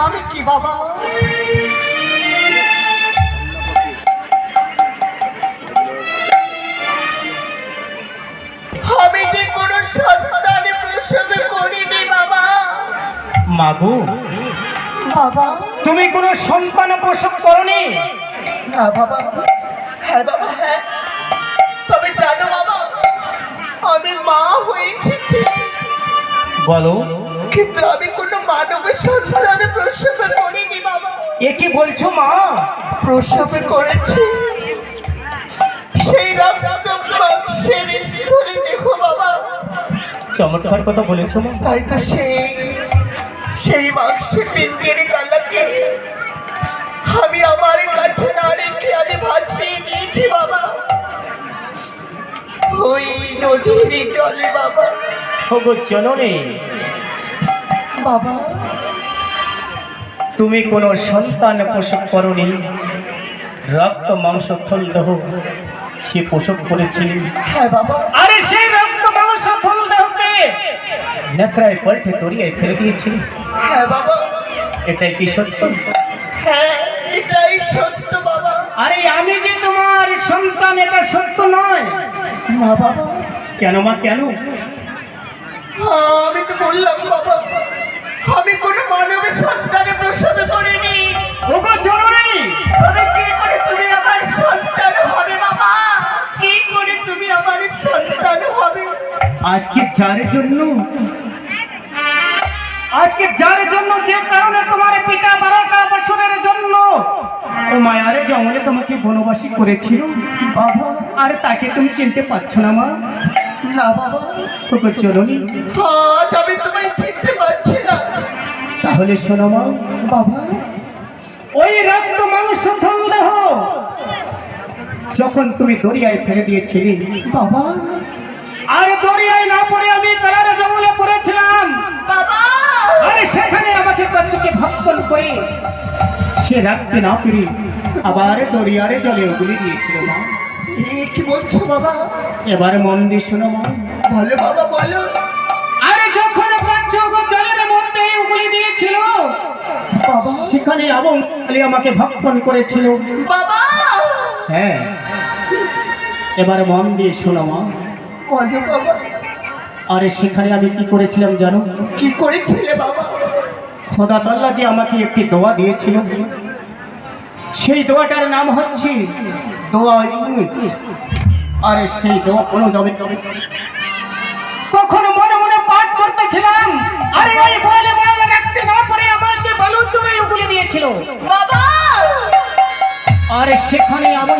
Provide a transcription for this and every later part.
নাম কি বাবা? আমি যে কোনো সন্তান প্রসব করিনি বাবা। মাগো বাবা। তুমি কোনো সন্তান প্রসব করনি? না বাবা। হ্যাঁ বাবা হ্যাঁ। তবে জানো বাবা আমি মা হয়েছি বলো। কিন্তু আমি কোনো মানবের সন্তান প্রসব করিনি বাবা। এ কি বলছো মা? প্রসব করেছি। সেই রক্ত মাংসের স্থলে দেখো বাবা। চমৎকার কথা বলেছ মা। তাই তো সেই সেই মাংসের পিঞ্জের গালাকে আমি আমার কাছে না রেখে আমি ভাসিয়ে দিয়েছি বাবা। ওই নদীর জলে বাবা। ওগো জননী বাবা। তুমি কোনো সন্তান প্রসব করনি। রক্ত মাংস থল দেহ সে পোষক করেছিলি। হ্যাঁ বাবা। আরে সেই রক্ত মাংস থল দেহকে নেত্রায় পল্টে দরিয়ায় ফেলে দিয়েছিলি। হ্যাঁ বাবা। এটাই কি সত্য? হ্যাঁ এটাই সত্য বাবা। আরে আমি যে তোমার সন্তান এটা সত্য নয়। না বাবা। কেন মা কেন? আমি তো বললাম বাবা। আমি কোনো মানবের সন্তানে প্রসব করিনি। ওগো জননী তবে কি করে তুমি আমার সন্তান হবে বাবা? কি করে তুমি আমার সন্তান হবে? আজকে যার জন্য? আজকে যার জন্য যে কারণে তোমার পিতা বারোটা বছরের জন্য? ও মায়ার জঙ্গলে তোমাকে বনবাসী করেছিল। বাবা। আর তাকে তুমি চিনতে পারছ না মা। না বাবা। তোকে চলুনি। আজ আমি তোমায় চিনতে পারছি না তাহলে শোনো মা। বাবা। ওই রক্ত মাংস থল দেহ যখন তুমি দরিয়ায় ফেলে দিয়েছিলে। বাবা। আর দরিয়ায় না পড়ে আমি কালার জঙ্গলে পড়েছিলাম। বাবা। আরে সেখানে আমাকে কচ্চকে ভক্ষণ করে। সে রাখতে না পেরে আবার দরিয়ারে জলে উগলি দিয়েছিল মা। কি বলছো বাবা? এবার মন দিয়ে শোনো মা। বলো বাবা বলো। বাবা সেখানে এবং কালী আমাকে ভক্ষণ করেছিল। বাবা! হ্যাঁ। এবার মন দিয়ে শোনো মা। আরে সেখানে আমি কি করেছিলাম জানো? কি করেছিলে বাবা? খোদা তাল্লা যে আমাকে একটি দোয়া দিয়েছিল। সেই দোয়াটার নাম হচ্ছে দোয়া আরে সেই দোয়া কোনো যাবে তখন মনে মনে পাঠ করতেছিলাম। আরে ওই বলে দিয়েছিল আরে সেখানে আমি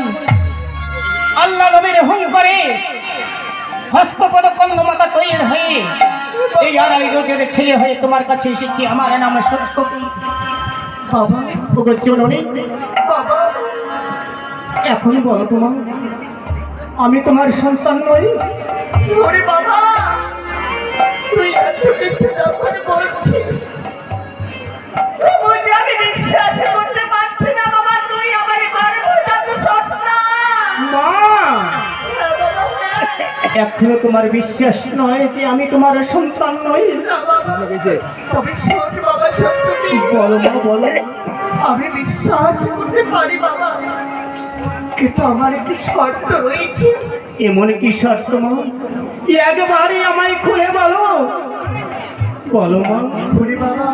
আল্লাহ নবীর হুম করে হস্তপদ কন্দ মাতা তৈরি হয়ে এই আড়াই রোজের ছেলে হয়ে তোমার কাছে এসেছি আমার নাম সত্য বাবা। ওগো চলুনি বাবা। এখন বলো তোমার আমি তোমার সন্তান নই। বাবা! তুই এত কিছু এখনও তোমার বিশ্বাস নয় যে আমি তোমার সন্তান নই। বলো মা বলো। আমি বিশ্বাস করতে পারি বাবা। কিন্তু আমার একটি শর্ত রয়েছে। এমন কি শর্ত মা? একবারে আমায় খুলে বলো। বলো মা। ওরে বাবা।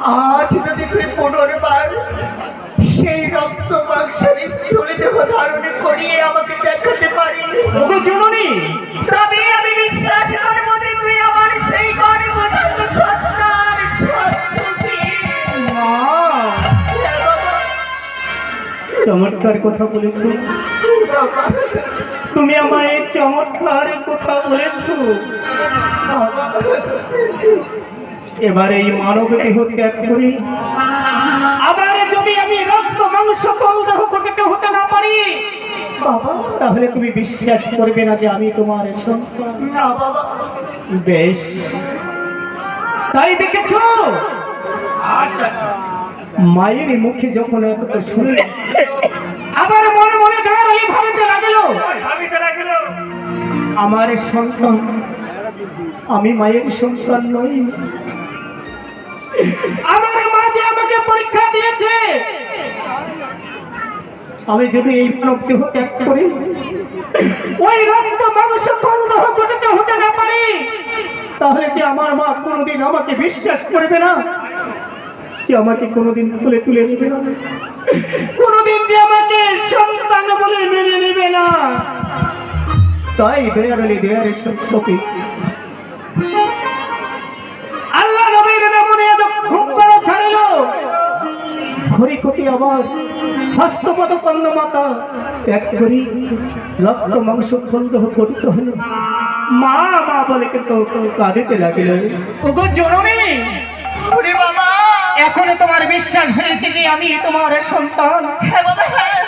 আজ যদি তুই পুনর্বার সেই রক্ত মাংসের স্থলে দেহ ধারণে করিয়ে আমাকে দেখাতে পারি জননী। তবে আমি বিশ্বাস করব যে তুই আমার সেই হ্যাঁ চমৎকার কথা বলেছ। তুমি আমায় চমৎকার কথা বলেছ। এবার এই মানব দেহ ত্যাগ করি। আবার যদি আমি রক্ত মাংস তল দেহ প্রকৃত হতে না পারি তাহলে তুমি বিশ্বাস করবে না যে আমি তোমার সন্তান? বেশ। তাই দেখেছ? মায়ের মুখে যখন শুনলে আবার মনে মনে দাঁড়ালি ভাবিতে লাগল। আমার সন্তান আমি মায়ের সন্তান নই। আমার মা যে আমাকে পরীক্ষা দিয়েছে আমি যদি এই মানব দেহ ত্যাগ করি, ওই রক্ত ঘটিত হতে না পারি। তাহলে যে আমার মা কোনোদিন আমাকে বিশ্বাস করবে না আমাকে কোনোদিন তুলে তুলে নেবে না। কোনোদিন যে আমাকে সন্তান বলে মেনে নেবে না। তাই দেয়ারলি দেয়ারের সত্যি আবার হস্তপদ কন্দ মাতা। এক করি রক্ত মাংস খন্দ গঠিত হল মা মা বলে কিন্তু কাঁদিতে লাগিল। ওগো জননী! ওরে বাবা! এখন তোমার বিশ্বাস হয়েছে যে আমি তোমার সন্তান। হ্যাঁ বাবা হ্যাঁ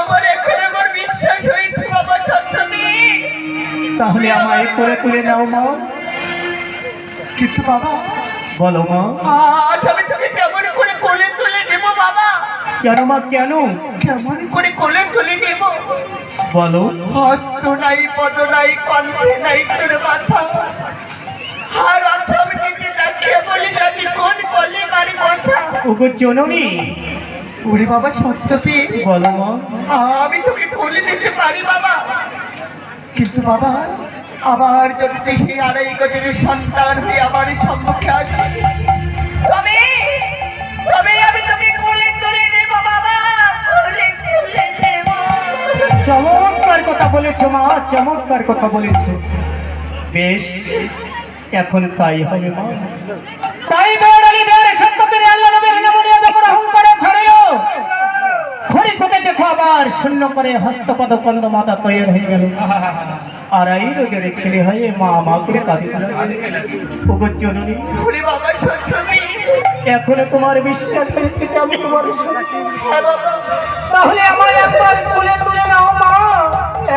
আমার এখন আমার বিশ্বাস হয়েছে বাবা তাহলে আমায় করে তুলে নাও মা। কিন্তু বাবা বলো মা। আজ আমি তোকে কেমন করে কোলে তুলে নেব বাবা কেন মা কেন? কেমন করে কোলে তুলে নেব? বলো। হস্ত নাই পদ নাই কণ্ঠে নাই তোর মাথা। আর আচ্ছা আমি নিজে রাখিয়া বলি নাকি কোন কলে মারি কথা ওগো জননী ওরে বাবা সত্য পেয়ে বলো মা। আমি তোকে কোলে নিতে পারি বাবা। কিন্তু বাবা আবার যদি সেই আড়াই গজের সন্তান হয়ে আমার সম্মুখে আসি বলেছ চমৎকার কথা বলেছ। বেশ, এখন তাই হবে। তাই দৌড়ালি দৌড়ে সত্য করে আল্লাহ নবীর নাম যখন অহংকারে ছাড়িও ঘড়ি কোটে দেখো আবার শূন্য করে হস্তপদ কন্দ মাতা তৈরি হয়ে গেল। আর এই রোগের ছেলে হয়ে মা মা করে কাঁদি। ওগো জননী, এখনও তোমার বিশ্বাস হয়েছে আমি তোমার তাহলে আমার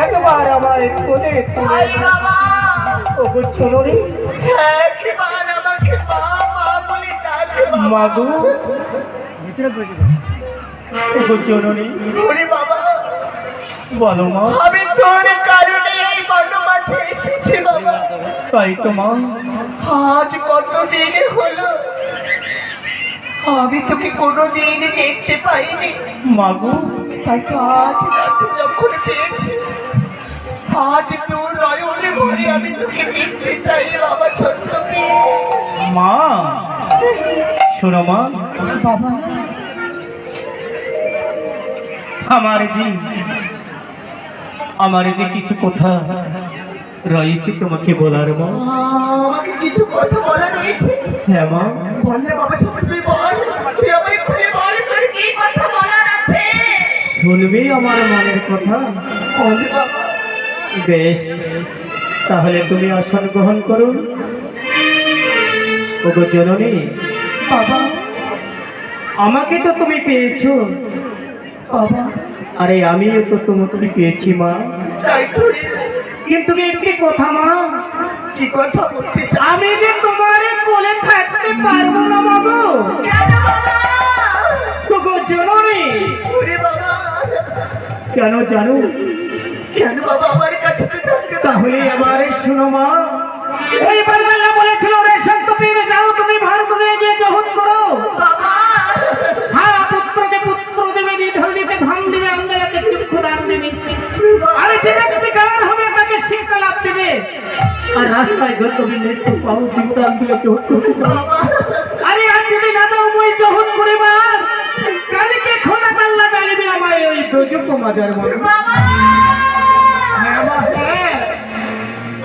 একবার আমার কোলে তুলে ওগো চলরি একবার আমাকে মা মা বলে ডাকে বাবা। মাগু ওগো জননী ওরে বাবা। বলো মা। আমি তোর কারণে এই বনমাঝে এসেছি বাবা। তাই তো মা। আজ কতদিন হলো? আমি তোকে কোনোদিন দেখতে পাইনি। মাগু তাই তো আজ রাতে যখন পেয়েছি। আজ তোর নয়নে ভরে আমি তোকে দেখতে চাই বাবা সত্য মা শোনো মা। বাবা আমার যে আমার যে কিছু কথা রয়েছে তোমাকে বলার মা। আমাকে কিছু কথা বলা রয়েছে। হ্যাঁ মা। বললে বাবা সবাই বল তুই আমায় খুলে বল তোর কি কথা বলার আছে? শুনবি আমার মনের কথা। বল বাবা। বেশ তাহলে তুমি আসন গ্রহণ করো। ওগো জননী বাবা। আমাকে তো তুমি পেয়েছ। বাবা। আরে আমিও তো তোমাকে পেয়েছি মা। কিন্তু একটি কথা মা? কি কথা বলতে আমি যে তোমার কোলে থাকতে পারব না বাবু। জননী। কেন জানো? কেন বাবা আমার তাহলে এবারে শোনো মা। ওই বারবাল্লা বলেছিল রে সন্ত পীর যাও, তুমি ভারত নিয়ে গিয়ে জহন করো। হ্যাঁ পুত্রকে পুত্র দেবে নিধনকে ধন দেবে আন্দালাকে চক্ষু দান দেবে। আরে যেটা যদি গান হবে, তাকে শিক্ষা লাভ দেবে। আর রাস্তায় যত মৃত্যু পাও, জীবদান দিলে চোখ করতে আরে আজ যদি না দাও, মই জহন করিবার। কালকে খোলা পাল্লা ডালিবে আমায় ওই দোজক মাজার মনে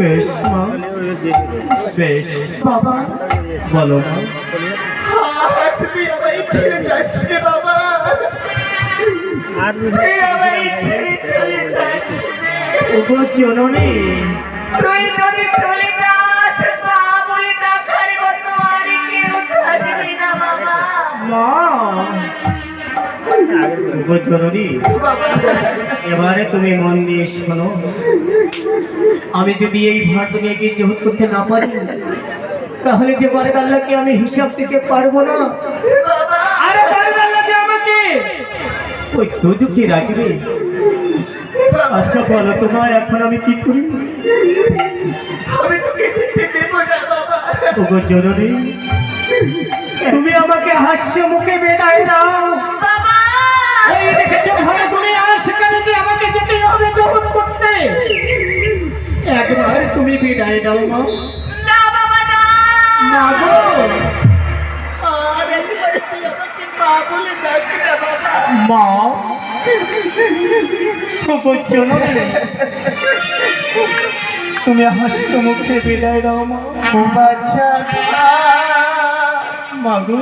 বেশ মা। বেশ। বাবা বলো মা। তুই আমায় ছেড়ে যাসনি বাবা। তুই আমায় ছেড়ে চলে যাসনি ওগো জননী তুই যদি চলে যাস মা বলে ডাকার মতো আর কেউ থাকবি না মা গো জননী এবারে তুমি মন দিয়ে শোনো। আমি যদি এই ভার দুনিয়াকে জহুদ করতে না পারি তাহলে যে বারে আল্লাহকে আমি হিসাব দিতে পারব না। আরে আল্লাহ যে আমাকে ওই দুজুকি রাখবে? আচ্ছা বলো তোমার এখন আমি কি করি? আমি তোকে যেতে দেবো না বাবা। ওগো জরুরি। তুমি আমাকে হাস্য মুখে বেড়াই দাও। দেখেছ ঘরে তুমি সেখানে যে আমাকে যেতে হবে জবত করতে। একবার তুমি বিদায় দাও মা। না বাবা না। মা গো। আর একবার তুই আমাকে মা বলে ডাকবি না বাবা। মা? ওগো তুমি হাস্য মুখে বিদায় দাও মা। বাচ্চা। মা গো।